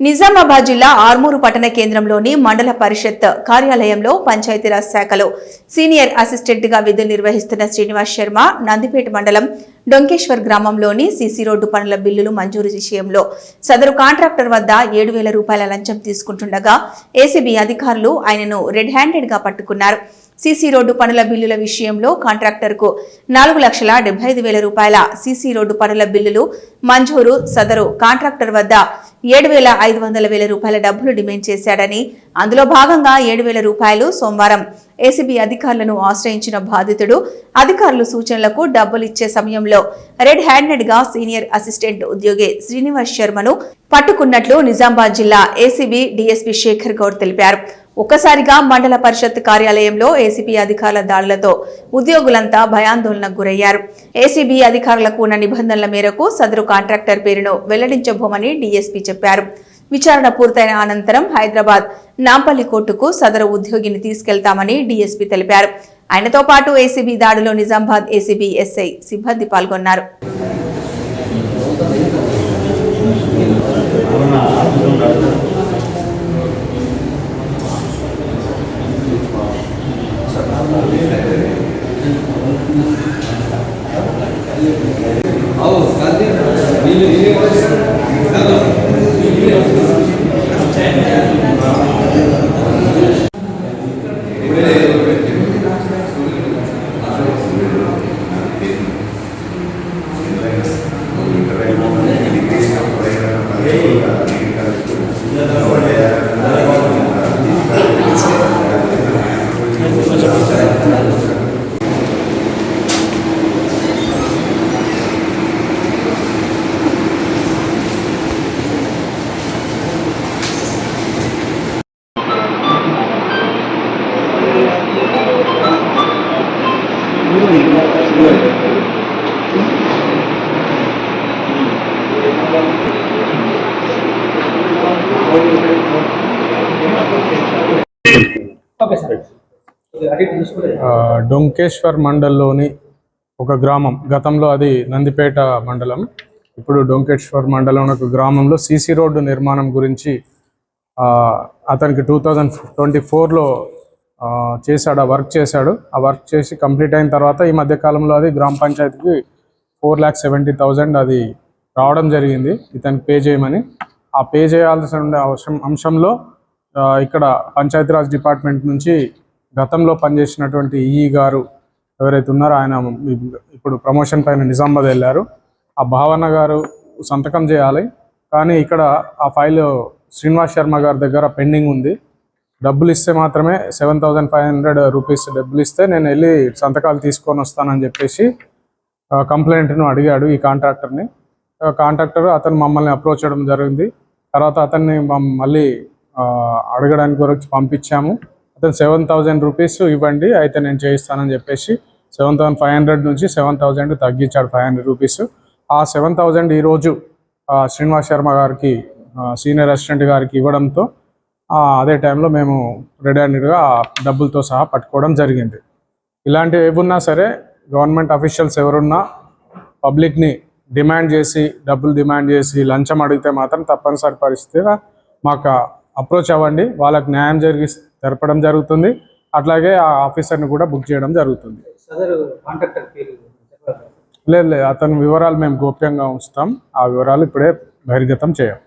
నిజామాబాద్ జిల్లా ఆర్మూరు పట్టణ కేంద్రంలోని మండల పరిషత్ కార్యాలయంలో పంచాయతీరాజ్ శాఖలో సీనియర్ అసిస్టెంట్గా విధులు నిర్వహిస్తున్న శ్రీనివాస్ శర్మ నందిపేట మండలం డొంకేశ్వర్ గ్రామంలోని సీసీ రోడ్డు పనుల బిల్లులు మంజూరు విషయంలో సదరు కాంట్రాక్టర్ వద్ద ఏడు వేల రూపాయల లంచం తీసుకుంటుండగా ఏసీబీ అధికారులు ఆయనను రెడ్ హ్యాండెడ్గా పట్టుకున్నారు. సీసీ రోడ్డు పనుల బిల్లుల విషయంలో కాంట్రాక్టర్కు నాలుగు లక్షల డెబ్బై ఐదు వేల రూపాయల సీసీ రోడ్డు పనుల బిల్లులు మంజూరు. సదరు కాంట్రాక్టర్ వద్ద ఏడు వేల ఐదు వందల వేల రూపాయల డబ్బులు డిమాండ్ చేశాడని అందులో భాగంగా ఏడు వేల రూపాయలు సోమవారం ఏసీబీ అధికారులను ఆశ్రయించిన బాధితుడు అధికారులు సూచనలకు డబ్బులు ఇచ్చే సమయంలో రెడ్ హ్యాండెడ్గా సీనియర్ అసిస్టెంట్ ఉద్యోగి శ్రీనివాస్ శర్మను పట్టుకున్నట్లు నిజామాబాద్ జిల్లా ఏసీబీ డీఎస్పీ శేఖర్ గౌడ్ తెలిపారు. ఒక్కసారిగా మండల పరిషత్ కార్యాలయంలో ఏసీబీ అధికారుల దాడులతో ఉద్యోగులంతా భయాందోళనకు గురయ్యారు. ఏసీబీ అధికారులకు ఉన్న నిబంధనల మేరకు సదరు కాంట్రాక్టర్ పేరును వెల్లడించబోమని డీఎస్పీ చెప్పారు. విచారణ పూర్తయిన అనంతరం హైదరాబాద్ నాంపల్లి కోర్టుకు సదరు ఉద్యోగిని తీసుకెళ్తామని డీఎస్పీ తెలిపారు. ఆయనతో పాటు ఏసీబీ దాడిలో నిజామాబాద్ ఏసీబీ ఎస్ఐ సిబ్బంది పాల్గొన్నారు. డొంకేశ్వర్ మండల్లోని ఒక గ్రామం గతంలో అది నందిపేట మండలం ఇప్పుడు డొంకేశ్వర్ మండలం ఒక గ్రామంలో సీసీ రోడ్డు నిర్మాణం గురించి అతనికి టూ థౌజండ్ ట్వంటీ ఫోర్లో చేశాడు ఆ వర్క్ చేశాడు. ఆ వర్క్ చేసి కంప్లీట్ అయిన తర్వాత ఈ మధ్య కాలంలో అది గ్రామ పంచాయతీకి ఫోర్ ల్యాక్ సెవెంటీ థౌజండ్ అది రావడం జరిగింది. ఇతనికి పే చేయమని. ఆ పే చేయాల్సిన ఉండే అవసరం అంశంలో ఇక్కడ పంచాయతీరాజ్ డిపార్ట్మెంట్ నుంచి గతంలో పనిచేసినటువంటి ఈ గారు ఎవరైతే ఉన్నారో ఆయన ఇప్పుడు ప్రమోషన్ పైన నిజామాబాద్ వెళ్ళారు. ఆ భావన గారు సంతకం చేయాలి. కానీ ఇక్కడ ఆ ఫైల్ శ్రీనివాస్ శర్మ గారి దగ్గర పెండింగ్ ఉంది. డబ్బులు ఇస్తే మాత్రమే seven thousand five hundred rupees డబ్బులు ఇస్తే నేను వెళ్ళి సంతకాలు తీసుకొని వస్తానని చెప్పేసి కంప్లైంట్ను అడిగాడు ఈ కాంట్రాక్టర్ని. కాంట్రాక్టర్ అతను మమ్మల్ని అప్రోచ్ చేయడం జరిగింది. తర్వాత అతన్ని మళ్ళీ అడగడానికి గురించి పంపించాము. అతను సెవెన్ థౌజండ్ రూపీస్ ఇవ్వండి అయితే నేను చేయిస్తానని చెప్పేసి సెవెన్ థౌసండ్ ఫైవ్ హండ్రెడ్ నుంచి సెవెన్ థౌజండ్ తగ్గించాడు ఫైవ్ హండ్రెడ్ రూపీస్. ఆ సెవెన్ థౌజండ్ ఈరోజు శ్రీనివాస్ శర్మ గారికి సీనియర్ అసిస్టెంట్ గారికి ఇవ్వడంతో అదే టైంలో మేము రెడీ హ్యాండెడ్గా డబ్బులతో సహా పట్టుకోవడం జరిగింది. ఇలాంటివి ఏమున్నా సరే గవర్నమెంట్ అఫీషియల్స్ ఎవరున్నా పబ్లిక్ని డిమాండ్ చేసి డబ్బులు డిమాండ్ చేసి లంచం అడిగితే మాత్రం తప్పనిసరి పరిస్థితిగా మాకు అప్రోచ్ అవ్వండి. వాళ్ళకి న్యాయం జరిగి జరపడం జరుగుతుంది. అట్లాగే ఆ ఆఫీసర్ని కూడా బుక్ చేయడం జరుగుతుంది? లేదు లేదు. అతని వివరాలు మేము గోప్యంగా ఉంచుతాం. ఆ వివరాలు ఇప్పుడే బహిర్గతం చేయం.